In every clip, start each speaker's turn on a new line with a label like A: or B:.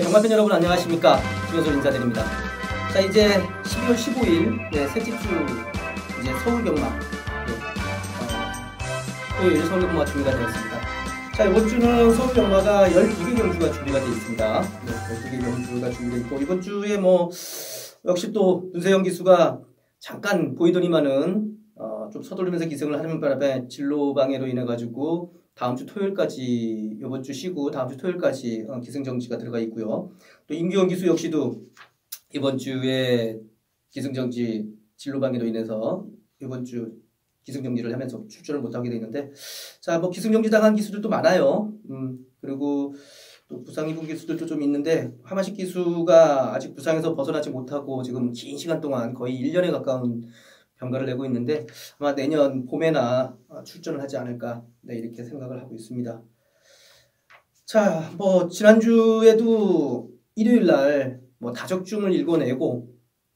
A: 네, 경마팬 여러분 안녕하십니까? 김현솔 인사드립니다. 자, 이제 12월 15일, 네, 셋째 주 이제 서울 경마, 네, 어, 토요일 서울 경마 준비가 되었습니다. 자, 이번 주는 서울 경마가 12개 경주가 준비가 되어 있습니다. 네, 12개 경주가 준비되어 있고, 이번 주에 뭐, 역시 또 문세영 기수가 잠깐 보이더니만은 어, 좀 서두르면서 기승을 하는 바람에 진로 방해로 인해 가지고 다음 주 토요일까지 이번 주 쉬고 다음 주 토요일까지 어, 기승 정지가 들어가 있고요. 또 임기원 기수 역시도 이번 주에 기승 정지 진로 방해로 인해서 이번 주 기승 정지를 하면서 출전을 못 하게 되는데 자 뭐 기승 정지 당한 기수들도 많아요. 음 그리고 또 부상 입은 기수들도 좀 있는데 하마식 기수가 아직 부상에서 벗어나지 못하고 지금 긴 시간 동안 거의 1년에 가까운 병가를 내고 있는데 아마 내년 봄에나 출전을 하지 않을까 네, 이렇게 생각을 하고 있습니다. 자, 뭐 지난주에도 일요일 날 뭐 다적중을 읽어내고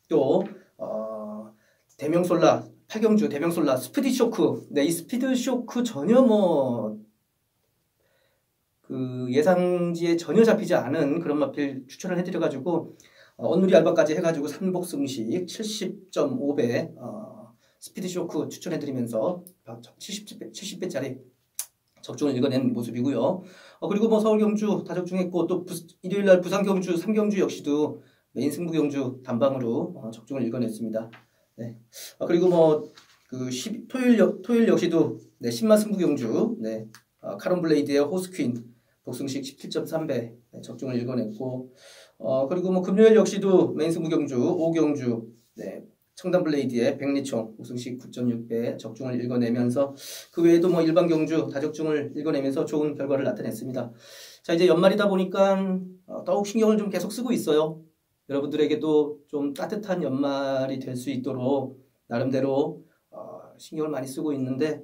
A: 또 어, 대명솔라 팔경주 대명솔라 스피드 쇼크 네, 이 스피드 쇼크 전혀 뭐 그 예상지에 전혀 잡히지 않은 그런 마필 추천을 해드려가지고 어, 언누리 알바까지 해가지고 3복 승식 70.5배 어, 스피드 쇼크 추천해드리면서 70배, 70배짜리 적중을 읽어낸 모습이고요. 어, 그리고 뭐 서울 경주 다 적중했고 또 부, 일요일 날 부산 경주, 삼경주 역시도 메인 승부 경주 단방으로 어, 적중을 읽어냈습니다. 네. 어, 그리고 뭐그 토요일 토요일 역시도 네, 10만 승부 경주, 네, 어, 카론 블레이드의 호스퀸 복승식 17.3배 적중을 읽어냈고 어, 그리고 뭐 금요일 역시도 메인스 무경주, 오경주, 네, 청담 블레이드의 백리총 우승식 9.6배 적중을 읽어내면서 그 외에도 뭐 일반 경주 다적중을 읽어내면서 좋은 결과를 나타냈습니다. 자 이제 연말이다 보니까 어, 더욱 신경을 좀 계속 쓰고 있어요. 여러분들에게도 좀 따뜻한 연말이 될 수 있도록 나름대로 어, 신경을 많이 쓰고 있는데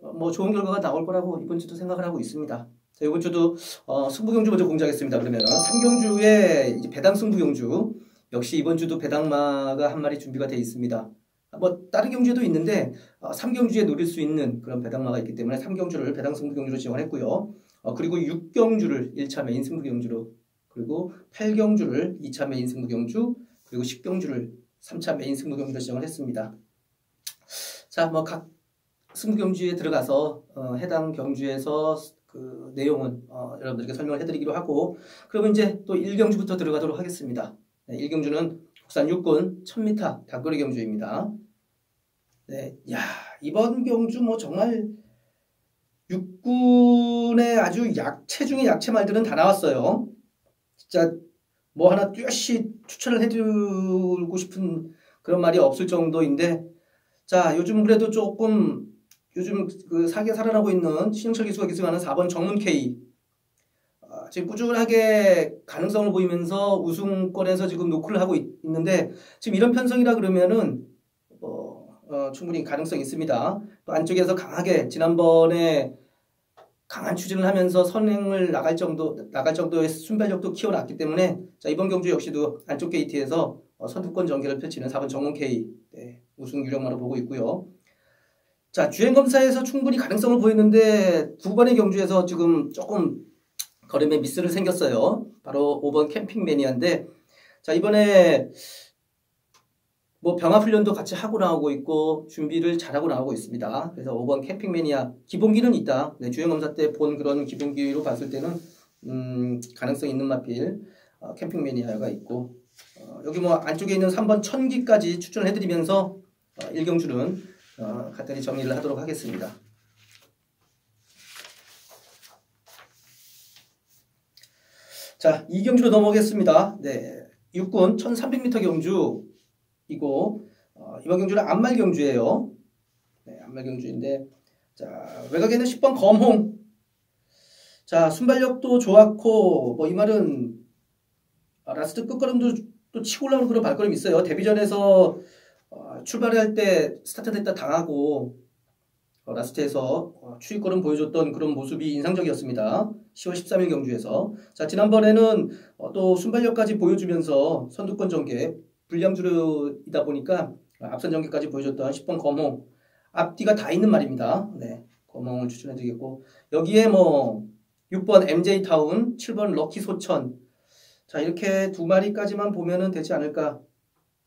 A: 어, 뭐 좋은 결과가 나올 거라고 이번 주도 생각을 하고 있습니다. 자, 이번 주도 어, 승부경주 먼저 공지하겠습니다. 그러면 삼경주의 이제 배당 승부경주 역시 이번 주도 배당마가 한 마리 준비가 되어 있습니다. 뭐 다른 경주에도 있는데 어, 3경주에 노릴 수 있는 그런 배당마가 있기 때문에 3경주를 배당 승부 경주로 지원했고요. 어, 그리고 6경주를 1차 메인 승부 경주로 그리고 8경주를 2차 메인 승부 경주 그리고 10경주를 3차 메인 승부 경주로 지정을 했습니다. 자, 뭐 각 승부 경주에 들어가서 어, 해당 경주에서 그 내용은 어, 여러분들께 설명을 해드리기로 하고 그러면 이제 또 1경주부터 들어가도록 하겠습니다. 네, 1경주는 국산 육군 1000m 닭거리 경주입니다. 네, 야 이번 경주 뭐 정말 육군의 아주 약체 중에 약체 말들은 다 나왔어요. 진짜 뭐 하나 뚜렷이 추천을 해주고 싶은 그런 말이 없을 정도인데 자 요즘 그래도 조금 요즘 그 사기에 살아나고 있는 신영철 기수가 기승하는 4번 정문 K 아, 지금 꾸준하게 가능성을 보이면서 우승권에서 지금 노크를 하고 있, 는데 지금 이런 편성이라 그러면은 어, 어, 충분히 가능성이 있습니다. 또 안쪽에서 강하게 지난번에 강한 추진을 하면서 선행을 나갈 정도 나갈 정도의 순발력도 키워놨기 때문에 자, 이번 경주 역시도 안쪽 게이트에서 어, 선두권 전개를 펼치는 4번 정문 K 네, 우승 유력만으로 보고 있고요. 자, 주행 검사에서 충분히 가능성을 보이는데 두 번의 경주에서 지금 조금 걸음에 미스를 생겼어요. 바로 5번 캠핑 매니아인데 자, 이번에 뭐 병합훈련도 같이 하고 나오고 있고 준비를 잘하고 나오고 있습니다. 그래서 5번 캠핑 매니아 기본기는 있다. 네, 주행검사 때 본 그런 기본기로 봤을 때는 음, 가능성 있는 마필 어, 캠핑 매니아가 있고 어, 여기 뭐 안쪽에 있는 3번 천기까지 추천을 해드리면서 어, 1경주는 어, 간단히 정리를 하도록 하겠습니다. 자, 이 경주로 넘어가겠습니다. 네, 육군 1300m 경주이고 어, 이번 경주는 안말 경주예요. 네, 안말 경주인데 자, 외곽에는 10번 검홍 자, 순발력도 좋았고 뭐 이 말은 아, 라스트 끝걸음도 또 치고 올라오는 그런 발걸음이 있어요. 데뷔전에서 어, 출발할 때 스타트 됐다 당하고 어, 라스트에서 어, 추위권은 보여줬던 그런 모습이 인상적이었습니다. 10월 13일 경주에서 자 지난번에는 어, 또 순발력까지 보여주면서 선두권 전개 불량주류이다 보니까 앞선 전개까지 보여줬던 10번 검홍 앞뒤가 다 있는 말입니다. 네, 검홍을 추천해드리겠고 여기에 뭐 6번 MJ타운, 7번 럭키 소천 자, 이렇게 두 마리까지만 보면은 되지 않을까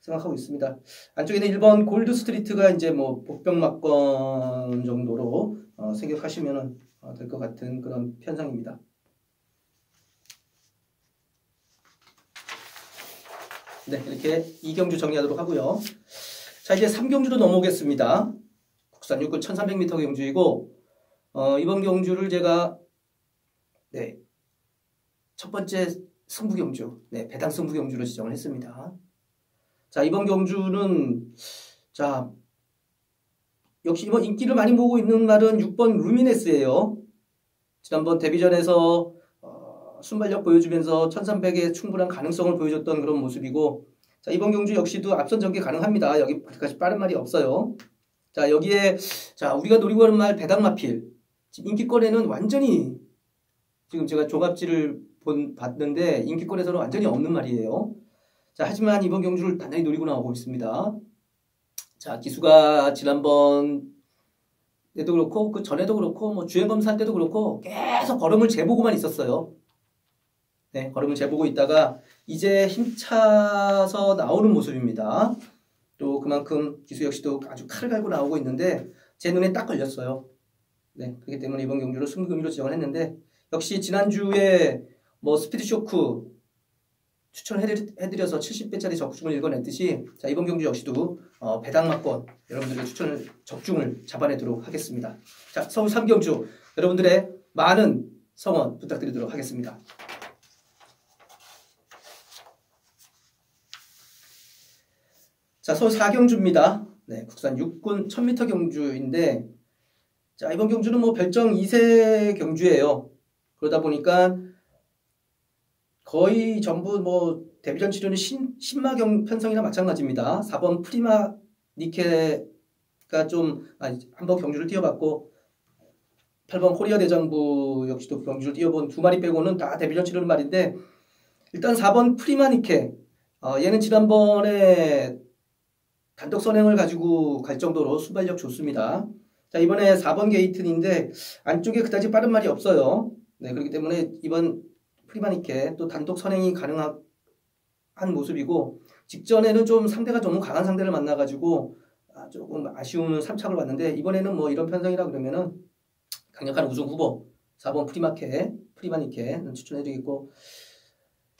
A: 생각하고 있습니다. 안쪽에는 1번 골드 스트리트가 이제 뭐 복병막건 정도로 어, 생각하시면 어, 될것 같은 그런 편상입니다. 네, 이렇게 이경주 정리하도록 하고요. 자, 이제 3경주로 넘어오겠습니다. 국산 육군 1300m 경주이고 어, 이번 경주를 제가 네, 첫 번째 승부 경주, 네, 배당 승부 경주로 지정을 했습니다. 자, 이번 경주는 자, 역시 이번 인기를 많이 보고 있는 말은 6번 루미네스예요. 지난번 데뷔전에서 어, 순발력 보여주면서 1300의 충분한 가능성을 보여줬던 그런 모습이고 자, 이번 경주 역시도 앞선 전개 가능합니다. 여기까지 빠른 말이 없어요. 자, 여기에 자, 우리가 노리고 하는 말 배당마필. 인기권에는 완전히 지금 제가 종합지를 본, 봤는데 인기권에서는 완전히 없는 말이에요. 자, 하지만 이번 경주를 단단히 노리고 나오고 있습니다. 자, 기수가 지난번 때도 그렇고 그 전에도 그렇고 뭐 주행 검사할 때도 그렇고 계속 걸음을 재보고만 있었어요. 네, 걸음을 재보고 있다가 이제 힘차서 나오는 모습입니다. 또 그만큼 기수 역시도 아주 칼을 갈고 나오고 있는데 제 눈에 딱 걸렸어요. 네, 그렇기 때문에 이번 경주를 승부금리로 지정을 했는데 역시 지난주에 뭐 스피드 쇼크 추천해드려 서 70배짜리 적중을 읽어냈듯이 자 이번 경주 역시도 어, 배당막권 여러분들의 추천을 적중을 잡아내도록 하겠습니다. 자 서울 3경주 여러분들의 많은 성원 부탁드리도록 하겠습니다. 자 서울 4경주입니다. 네, 국산 6군 1000m 경주인데 자 이번 경주는 뭐 별정 2세 경주예요. 그러다 보니까 거의 전부 뭐 데뷔전 치료는 신, 신마경 편성이나 마찬가지입니다. 4번 프리마 니케가 좀 한번 경주를 뛰어봤고 8번 코리아 대장부 역시도 경주를 뛰어본 두 마리 빼고는 다 데뷔전 치료는 말인데 일단 4번 프리마 니케 어, 얘는 지난번에 단독 선행을 가지고 갈 정도로 순발력 좋습니다. 자 이번에 4번 게이튼인데 안쪽에 그다지 빠른 말이 없어요. 네 그렇기 때문에 이번 프리마니케 또 단독 선행이 가능한 모습이고 직전에는 좀 상대가 너무 강한 상대를 만나가지고 아, 조금 아쉬운 3착을 왔는데 이번에는 뭐 이런 편성이라 그러면은 강력한 우승 후보 4번 프리마케 프리마니케 추천해드리겠고.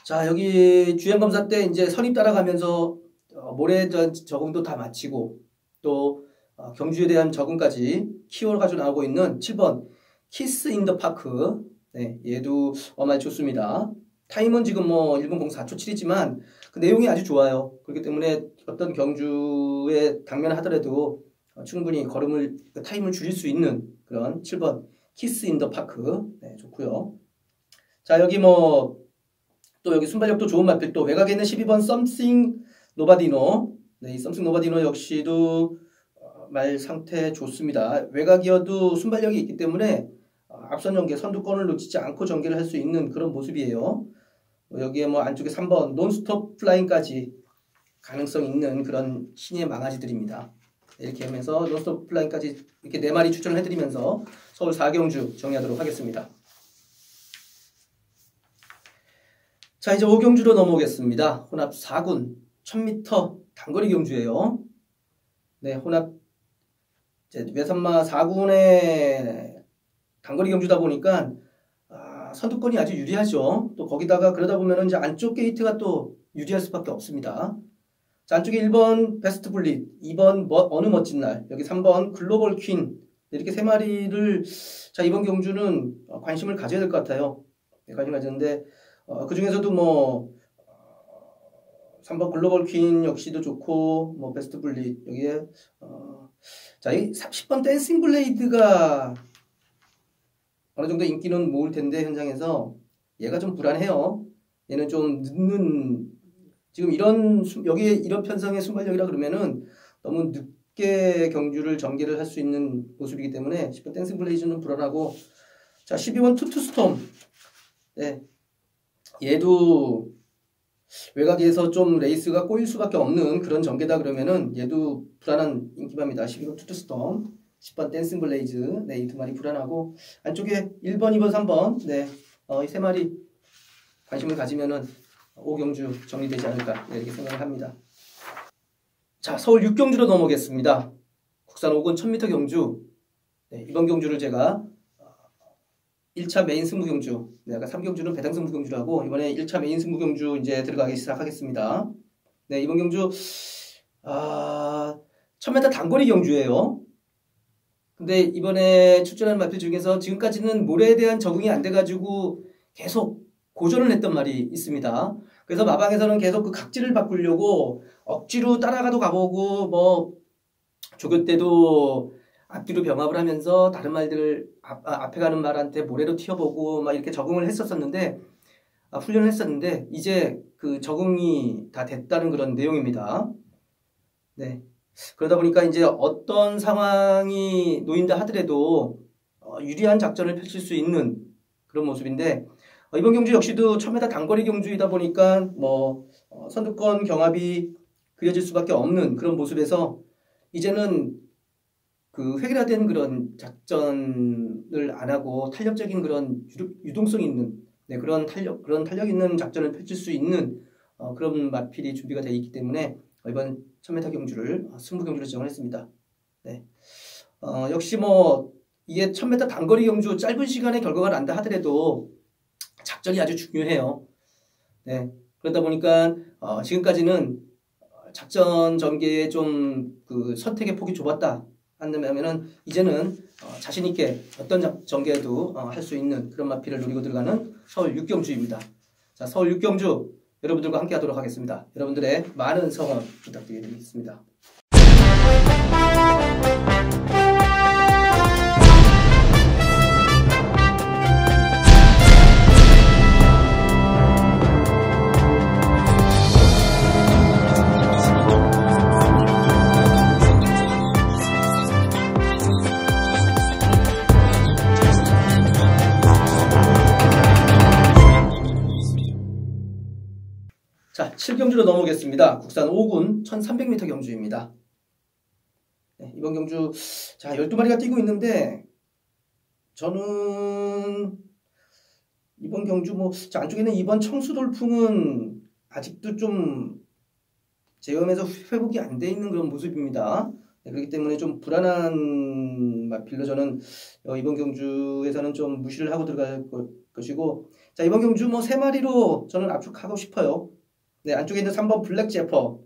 A: 자 여기 주행 검사 때 이제 선입 따라가면서 어, 모래전 적응도 다 마치고 또 어, 경주에 대한 적응까지 키워를 가지고 나오고 있는 7번 키스 인 더 파크 네, 얘도 어마이 좋습니다. 타임은 지금 뭐 1분 04초 7이지만 그 내용이 아주 좋아요. 그렇기 때문에 어떤 경주에 당면 하더라도 충분히 걸음을 그 타임을 줄일 수 있는 그런 7번 키스 인 더 파크 네, 좋고요. 자 여기 뭐 또 여기 순발력도 좋은 맛들 또 외곽에 있는 12번 썸씽 노바디노 네, 이 썸씽 노바디노 역시도 어, 말 상태 좋습니다. 외곽이어도 순발력이 있기 때문에 앞선 전개 선두권을 놓치지 않고 전개를 할 수 있는 그런 모습이에요. 뭐 여기에 뭐 안쪽에 3번 논스톱 플라잉까지 가능성 있는 그런 신의 망아지들입니다. 이렇게 하면서 논스톱 플라잉까지 이렇게 네 마리 추천을 해드리면서 서울 4경주 정리하도록 하겠습니다. 자 이제 5경주로 넘어오겠습니다. 혼합 4군 1000m 단거리 경주예요. 네 혼합 외산마 4군의 단거리 경주다 보니까 아, 선두권이 아주 유리하죠. 또 거기다가 그러다 보면 이제 안쪽 게이트가 또 유리할 수밖에 없습니다. 자, 안쪽에 1번 베스트 블릿, 2번 뭐, 어느 멋진 날, 여기 3번 글로벌 퀸 이렇게 세 마리를 자 이번 경주는 관심을 가져야 될 것 같아요. 네, 관심 가졌는데 어, 그 중에서도 뭐 3번 글로벌 퀸 역시도 좋고 뭐 베스트 블릿 여기에 어, 자이 30번 댄싱 블레이드가 어느 정도 인기는 모을 텐데 현장에서 얘가 좀 불안해요. 얘는 좀 늦는 지금 이런 여기에 이런 편성의 순발력이라 그러면은 너무 늦게 경주를 전개를 할 수 있는 모습이기 때문에 10번 댄스 블레이즈는 불안하고. 자 12번 투투스톰. 네. 얘도 외곽에서 좀 레이스가 꼬일 수밖에 없는 그런 전개다 그러면은 얘도 불안한 인기입니다. 12번 투투스톰 10번 댄싱 블레이즈 네, 이 두 마리 불안하고 안쪽에 1번, 2번, 3번 네, 어, 이 세 마리 관심을 가지면은 5경주 정리되지 않을까 네, 이렇게 생각을 합니다. 자, 서울 6경주로 넘어오겠습니다. 국산 5군 1000m 경주. 네, 이번 경주를 제가 1차 어, 메인 승부 경주, 네, 아까 3경주는 배당 승부 경주를 하고 이번에 1차 메인 승부 경주 이제 들어가기 시작하겠습니다. 네, 이번 경주 아, 1000m 단거리 경주예요. 근데 이번에 출전한 마필 중에서 지금까지는 모래에 대한 적응이 안 돼가지고 계속 고전을 했던 말이 있습니다. 그래서 마방에서는 계속 그 각질을 바꾸려고 억지로 따라가도 가보고 뭐 조교 때도 앞뒤로 병합을 하면서 다른 말들을 앞, 아, 앞에 가는 말한테 모래로 튀어보고 막 이렇게 적응을 했었었는데 아, 훈련을 했었는데 이제 그 적응이 다 됐다는 그런 내용입니다. 네. 그러다 보니까 이제 어떤 상황이 놓인다 하더라도 어, 유리한 작전을 펼칠 수 있는 그런 모습인데 어, 이번 경주 역시도 처음에 다 단거리 경주이다 보니까 뭐 어, 선두권 경합이 그려질 수밖에 없는 그런 모습에서 이제는 그 획일화된 그런 작전을 안 하고 탄력적인 그런 유동성 있는 네, 그런 탄력 그런 탄력 있는 작전을 펼칠 수 있는 어, 그런 마필이 준비가 되어 있기 때문에 이번 1000m 경주를 승부 경주로 지정을 했습니다. 네. 어, 역시 뭐 이게 1000m 단거리 경주 짧은 시간에 결과가 난다 하더라도 작전이 아주 중요해요. 네. 그러다 보니까 어, 지금까지는 작전 전개에 좀그 선택의 폭이 좁았다. 한다면은 이제는 어, 자신 있게 어떤 전개도 어, 할수 있는 그런 마피를 노리고 들어가는 서울 육경주입니다. 자, 서울 육경주 여러분들과 함께 하도록 하겠습니다. 여러분들의 많은 성원 부탁드리겠습니다. 7경주로 넘어오겠습니다. 국산 5군 1300m 경주입니다. 네, 이번 경주 자 12마리가 뛰고 있는데 저는 이번 경주 뭐 안쪽에는 이번 청수돌풍은 아직도 좀 제음에서 회복이 안 돼 있는 그런 모습입니다. 네, 그렇기 때문에 좀 불안한 마필로 저는 어, 이번 경주에서는 좀 무시를 하고 들어갈 것이고 자 이번 경주 뭐 세 마리로 저는 압축하고 싶어요. 네, 안쪽에 있는 3번 블랙 제퍼.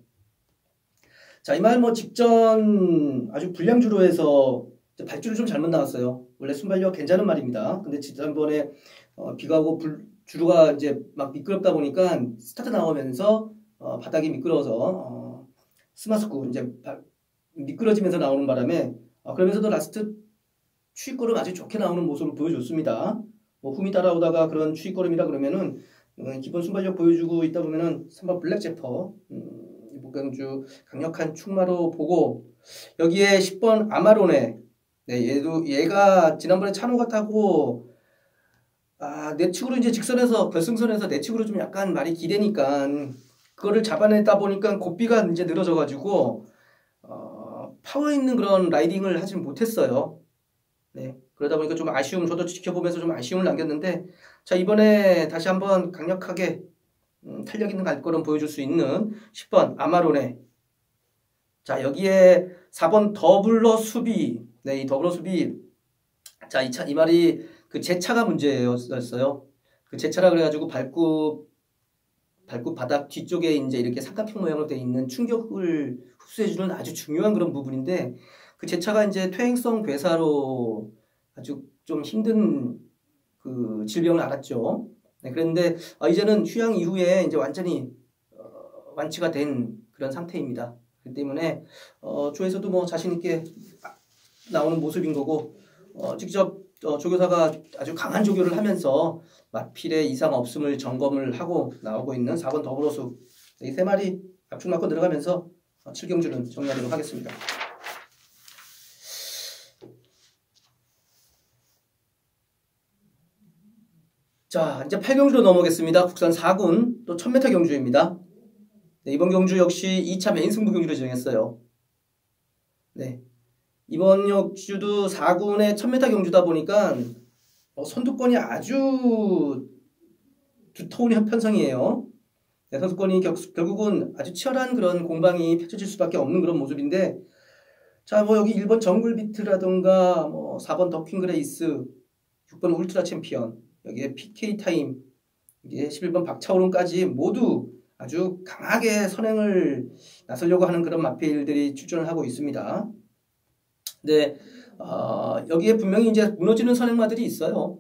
A: 자, 이 말 뭐 직전 아주 불량주로 해서 발주를 좀 잘못 나왔어요. 원래 순발력 괜찮은 말입니다. 근데 지난번에 어, 비가 오고 불, 주루가 이제 막 미끄럽다 보니까 스타트 나오면서 어, 바닥이 미끄러워서 어, 스마스쿠 이제 바, 미끄러지면서 나오는 바람에 어, 그러면서도 라스트 추위걸음 아주 좋게 나오는 모습을 보여줬습니다. 뭐 흠이 따라오다가 그런 추위걸음이라 그러면은 어, 기본 순발력 보여주고 있다 보면은 3번 블랙 제퍼 음, 목강주 강력한 충마로 보고 여기에 10번 아마로네 네, 얘도 얘가 지난번에 찬호가 타고 아, 내측으로 이제 직선에서 결승선에서 내측으로 좀 약간 말이 기대니까 그거를 잡아내다 보니까 고비가 이제 늘어져 가지고 어, 파워 있는 그런 라이딩을 하지 못했어요. 네. 그러다 보니까 좀 아쉬움, 저도 지켜보면서 좀 아쉬움을 남겼는데, 자, 이번에 다시 한번 강력하게 음, 탄력 있는 갈걸음 보여줄 수 있는 10번 아마로네. 자, 여기에 4번 더블러 수비. 네, 이 더블러 수비. 자, 이 차, 이 말이 그 제차가 문제였어요. 그 제차라 그래가지고 발굽, 발굽 바닥 뒤쪽에 이제 이렇게 삼각형 모양으로 되어 있는 충격을 흡수해주는 아주 중요한 그런 부분인데, 그 제차가 이제 퇴행성 괴사로 아주 좀 힘든 그 질병을 앓았죠. 네, 그런데 어, 이제는 휴양 이후에 이제 완전히 어, 완치가 된 그런 상태입니다. 그렇기 때문에 어, 조에서도 뭐 자신 있게 나오는 모습인 거고 어, 직접 어, 조교사가 아주 강한 조교를 하면서 마필에 이상 없음을 점검을 하고 나오고 있는 4번 더불어수 이 세 마리 압축 맞고 들어가면서 7경주는 어, 정리하도록 하겠습니다. 자, 이제 8경주로 넘어오겠습니다. 국산 4군 또 1000m 경주입니다. 네, 이번 경주 역시 2차 메인 승부 경주로 진행했어요. 네. 이번 역주도 4군의 1000m 경주다 보니까 어, 선두권이 아주 두터운 편성이에요. 네, 선수권이 격, 결국은 아주 치열한 그런 공방이 펼쳐질 수밖에 없는 그런 모습인데 자, 뭐 여기 1번 정글 비트라던가 뭐 4번 더킹 그레이스, 6번 울트라 챔피언, 여기에 PK 타임, 이게 11번 박차오름까지 모두 아주 강하게 선행을 나서려고 하는 그런 마필들이 출전을 하고 있습니다. 네, 어, 여기에 분명히 이제 무너지는 선행마들이 있어요.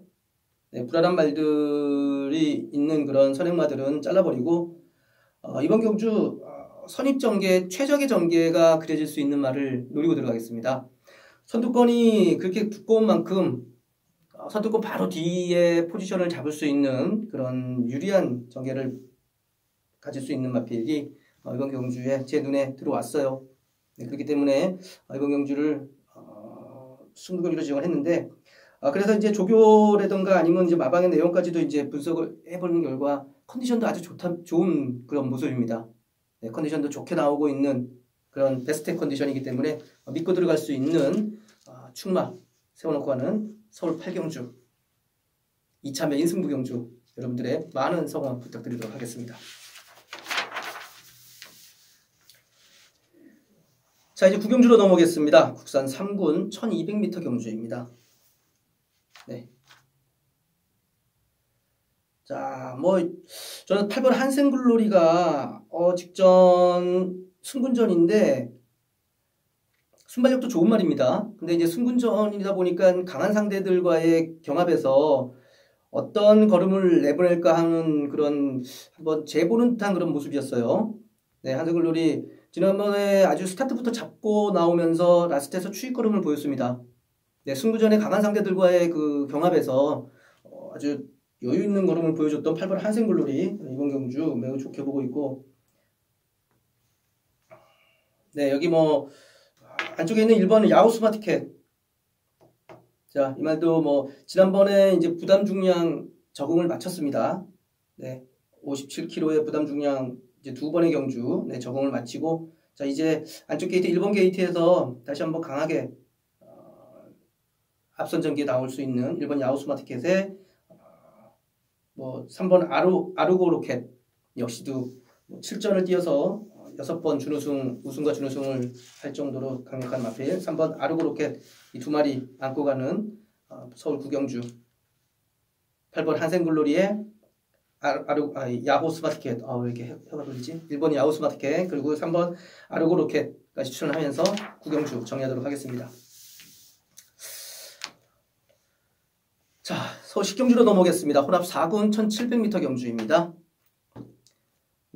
A: 네, 불안한 말들이 있는 그런 선행마들은 잘라버리고 어, 이번 경주 어, 선입 전개, 최적의 전개가 그려질 수 있는 말을 노리고 들어가겠습니다. 선두권이 그렇게 두꺼운 만큼 어, 선두권 바로 뒤에 포지션을 잡을 수 있는 그런 유리한 전개를 가질 수 있는 마필이 어, 이번 경주에 제 눈에 들어왔어요. 네, 그렇기 때문에 어, 이번 경주를 승부를 지정을 했는데 아, 그래서 이제 조교라든가 아니면 이제 마방의 내용까지도 이제 분석을 해보는 결과 컨디션도 아주 좋다, 좋은 그런 모습입니다. 네, 컨디션도 좋게 나오고 있는 그런 베스트 컨디션이기 때문에 믿고 들어갈 수 있는 어, 충마 세워놓고 하는 서울 8경주 2차 메인 승부 경주 여러분들의 많은 성원 부탁드리도록 하겠습니다. 자 이제 구경주로 넘어오겠습니다. 국산 3군 1200m 경주입니다. 네. 자, 뭐 저는 8번 한생글로리가 어, 직전 승군전인데 순발력도 좋은 말입니다. 근데 이제 승군전이다 보니까 강한 상대들과의 경합에서 어떤 걸음을 내보낼까 하는 그런 한번 재보는 듯한 그런 모습이었어요. 네, 한생글로리 지난번에 아주 스타트부터 잡고 나오면서 라스트에서 추익 걸음을 보였습니다. 네, 승부전에 강한 상대들과의 그 경합에서 어, 아주 여유 있는 걸음을 보여줬던 8번 한생글로리 이번 경주 매우 좋게 보고 있고 네 여기 뭐 안쪽에 있는 1번은 야후 스마트캣. 자 이 말도 뭐 지난번에 이제 부담 중량 적응을 마쳤습니다. 네 57kg의 부담 중량 이제 두 번의 경주 네, 적응을 마치고 자 이제 안쪽 게이트 1번 게이트에서 다시 한번 강하게 앞선 전기에 나올 수 있는 1번 야후 스마트캣에 어, 뭐 3번 아루 아르고 로켓 역시도 7전을 뭐 뛰어서 6번 준우승 우승과 준우승을 할 정도로 강력한 마필 3번 아르고 로켓 이 두 마리 안고 가는 어, 서울 구경주 8번 한생글로리의 아르, 아, 야호 스마트캣 아, 왜 이렇게 혀가 돌리지? 1번 야호 스마트캣 그리고 3번 아르고 로켓까지 추천하면서 구경주 정리하도록 하겠습니다. 자, 서울 식경주로 넘어오겠습니다. 혼합 4군 1700m 경주입니다.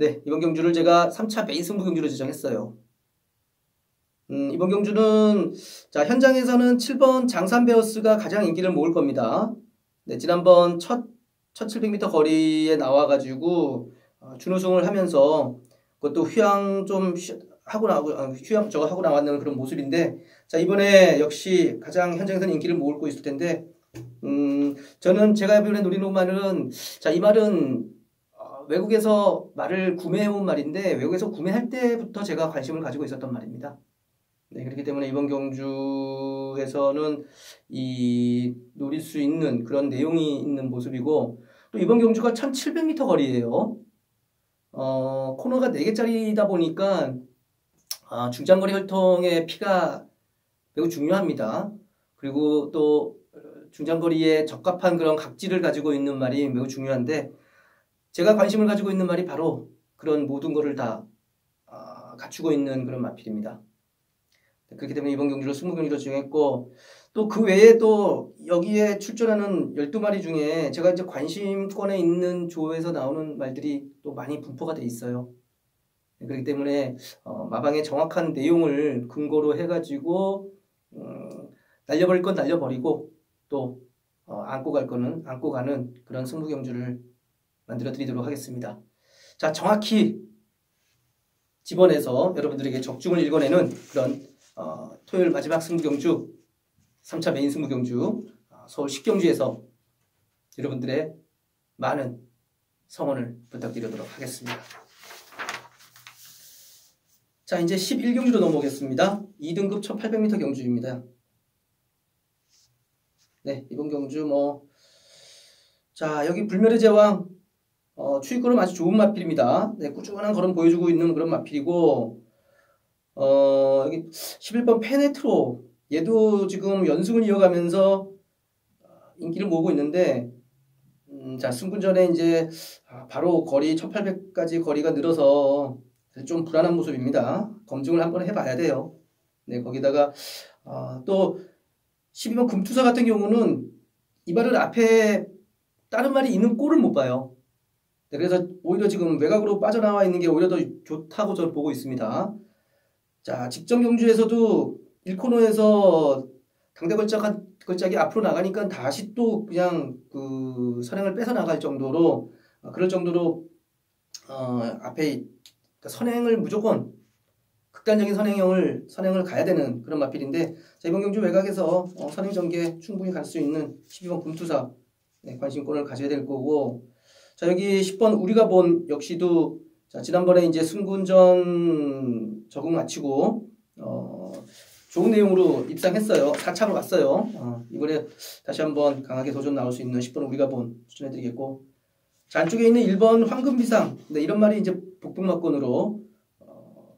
A: 네, 이번 경주를 제가 3차 메인 승부 경주로 지정했어요. 음, 이번 경주는 자 현장에서는 7번 장산베어스가 가장 인기를 모을 겁니다. 네, 지난번 첫, 첫 700m 거리에 나와가지고 어, 준우승을 하면서 그것도 휴양 좀 하고 나고 어, 휴양 저거 하고 나왔는 그런 모습인데 자 이번에 역시 가장 현장에서는 인기를 모을고 있을 텐데 음, 저는 제가 노리는 말은, 자, 이 말은 어, 외국에서 말을 구매해온 말인데, 외국에서 구매할 때부터 제가 관심을 가지고 있었던 말입니다. 네, 그렇기 때문에 이번 경주에서는 이 노릴 수 있는 그런 내용이 있는 모습이고, 또 이번 경주가 1700m 거리예요. 어, 코너가 4개짜리다 보니까, 아, 중장거리 혈통의 피가 매우 중요합니다. 그리고 또 중장거리에 적합한 그런 각질을 가지고 있는 말이 매우 중요한데 제가 관심을 가지고 있는 말이 바로 그런 모든 것을 다 어, 갖추고 있는 그런 마필입니다. 그렇기 때문에 이번 경주를 승부 경주로 지정했고 또 그 외에 또 여기에 출전하는 12마리 중에 제가 이제 관심권에 있는 조에서 나오는 말들이 또 많이 분포가 돼 있어요. 그렇기 때문에 어, 마방의 정확한 내용을 근거로 해가지고 음, 날려버릴 건 날려버리고 또 어, 안고 갈 거는 안고 가는 그런 승부 경주를 만들어 드리도록 하겠습니다. 자, 정확히 집어내서 여러분들에게 적중을 읽어내는 그런 어, 토요일 마지막 승부 경주 3차 메인 승부 경주 어, 서울 식경주에서 여러분들의 많은 성원을 부탁드리도록 하겠습니다. 자, 이제 11경주로 넘어오겠습니다. 2등급 1800m 경주입니다. 네, 이번 경주 뭐, 자, 여기 불멸의 제왕, 어, 추입구름 아주 좋은 마필입니다. 네, 꾸준한 걸음 보여주고 있는 그런 마필이고 어, 여기 11번 페네트로 얘도 지금 연승을 이어가면서 인기를 모으고 있는데 음, 자 승분전에 이제 아, 바로 거리 1800까지 거리가 늘어서 좀 불안한 모습입니다. 검증을 한번 해봐야 돼요. 네 거기다가 어, 또 12번 금투사 같은 경우는 이 발을 앞에 다른 말이 있는 꼴을 못 봐요. 네, 그래서 오히려 지금 외곽으로 빠져나와 있는 게 오히려 더 좋다고 저는 보고 있습니다. 자, 직전 경주에서도 1코너에서 당대 걸작, 걸작이 앞으로 나가니까 다시 또 그냥 그 선행을 뺏어 나갈 정도로, 어, 그럴 정도로, 어, 앞에 그러니까 선행을 무조건 극단적인 선행형을, 선행을 가야 되는 그런 마필인데, 자, 이번 경주 외곽에서 어, 선행 전개 충분히 갈 수 있는 12번 금투사, 네, 관심권을 가져야 될 거고, 자, 여기 10번 우리가 본 역시도 자, 지난번에 이제 승군전 적응 마치고 어, 좋은 내용으로 입상했어요. 4차로 왔어요. 어, 이번에 다시 한번 강하게 도전 나올 수 있는 10번 우리가 본 추천해드리겠고 자, 안쪽에 있는 1번 황금비상 네, 이런 말이 이제 북북마권으로 어,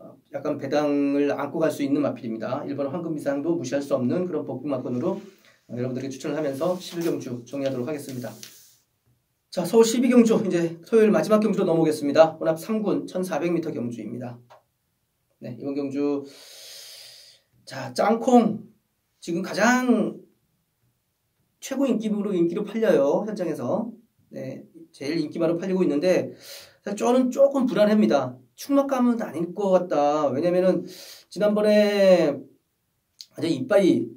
A: 어, 약간 배당을 안고 갈 수 있는 마필입니다. 1번 황금비상도 무시할 수 없는 그런 북북마권으로 어, 여러분들에게 추천을 하면서 11경주 정리하도록 하겠습니다. 자, 서울 12경주 이제 토요일 마지막 경주로 넘어오겠습니다. 혼합 3군 1400m 경주입니다. 네, 이번 경주 자, 짱콩 지금 가장 최고 인기로 인기로 팔려요. 현장에서. 네, 제일 인기만으로 팔리고 있는데 저는 조금 불안합니다. 충막감은 아닐 것 같다. 왜냐면은 지난번에 아주 이빨이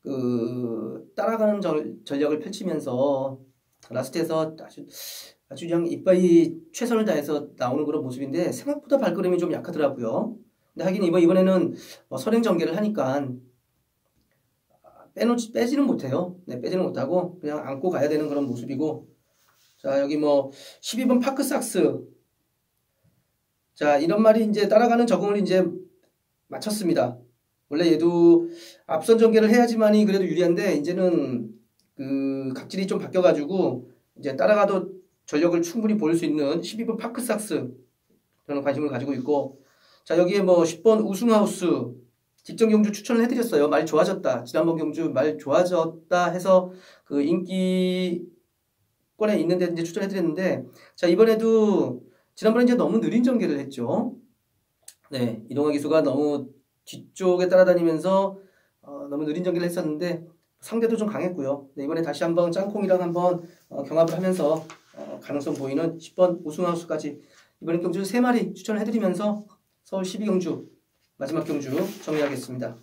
A: 그 따라가는 전, 전력을 펼치면서 라스트에서 아주 아주 그냥 이빨이 최선을 다해서 나오는 그런 모습인데 생각보다 발걸음이 좀 약하더라고요. 근데 하긴 이번 이번에는 뭐 선행 전개를 하니까 빼놓지 빼지는 못해요. 네, 빼지는 못하고 그냥 안고 가야 되는 그런 모습이고 자 여기 뭐 12번 파크삭스 자 이런 말이 이제 따라가는 적응을 이제 마쳤습니다. 원래 얘도 앞선 전개를 해야지만이 그래도 유리한데 이제는 그 각질이 좀 바뀌어가지고 이제 따라가도 전력을 충분히 보일 수 있는 12번 파크삭스 저는 관심을 가지고 있고 자 여기에 뭐 10번 우승하우스 직전 경주 추천을 해드렸어요. 말 좋아졌다. 지난번 경주 말 좋아졌다 해서 그 인기권에 있는데 이제 추천해드렸는데 자 이번에도 지난번에 이제 너무 느린 전개를 했죠. 네 이동화 기수가 너무 뒤쪽에 따라다니면서 어, 너무 느린 전개를 했었는데 상대도 좀 강했고요. 네, 이번에 다시 한번 짱콩이랑 한번 어, 경합을 하면서 어, 가능성 보이는 10번 우승하우스까지 이번에 경주 3마리 추천을 해드리면서 서울 12경주 마지막 경주 정리하겠습니다.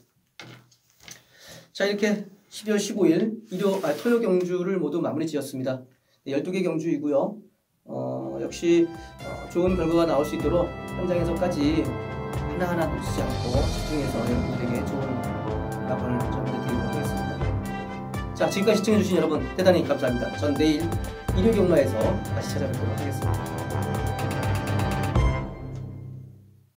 A: 자 이렇게 12월 15일 일요, 아, 토요 경주를 모두 마무리 지었습니다. 네, 12개 경주이고요. 어, 역시 어, 좋은 결과가 나올 수 있도록 현장에서까지 하나하나 놓치지 않고 집중해서 여러분들에게 좋은 전해드리도록 하겠습니다. 자, 지금까지 시청해주신 여러분 대단히 감사합니다. 전 내일 일요 경마에서 다시 찾아뵙도록 하겠습니다.